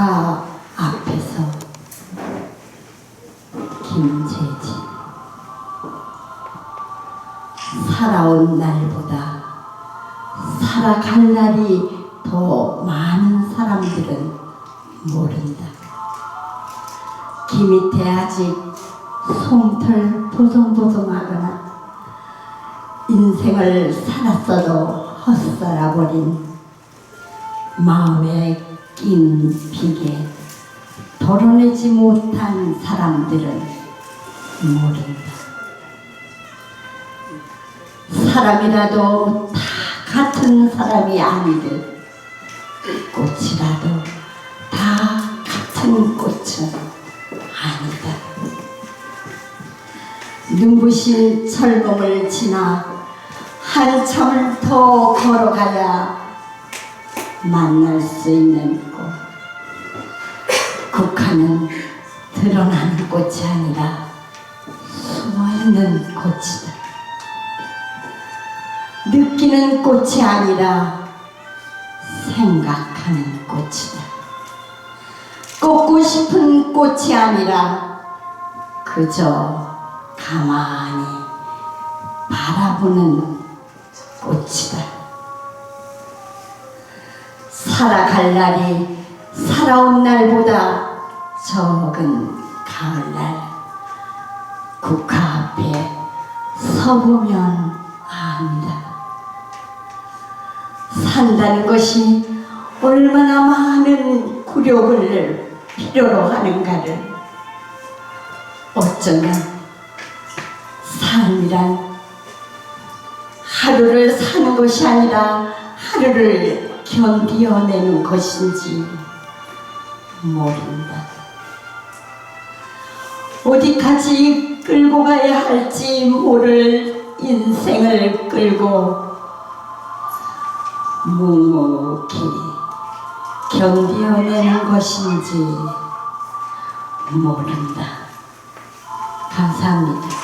국화 앞에서 김재진 살아온 날보다 살아갈 날이 더 많은 사람들은 모른다. 김밑에 아직 솜털 보송보송하거나 인생을 살았어도 헛살아버린 마음에 낀 비계 덜어내지 못한 사람들은 모른다. 사람이라도 다 같은 사람이 아니듯 꽃이라도 다 같은 꽃은 아니다. 눈부신 철봉을 지나 한참을 더 걸어가야 만날 수 있는 꽃. 국화는 드러나는 꽃이 아니라 숨어있는 꽃이다. 느끼는 꽃이 아니라 생각하는 꽃이다. 꽂고 싶은 꽃이 아니라 그저 가만히 바라보는 살아갈 날이 살아온 날보다 적은 가을날 국화 앞에 서보면 안다. 산다는 것이 얼마나 많은 굴욕을 필요로 하는가를 어쩌면 삶이란 하루를 사는 것이 아니라 하루를 견디어내는 것인지 모른다. 어디까지 끌고 가야 할지 모를 인생을 끌고 묵묵히 견디어내는 것인지 모른다. 감사합니다.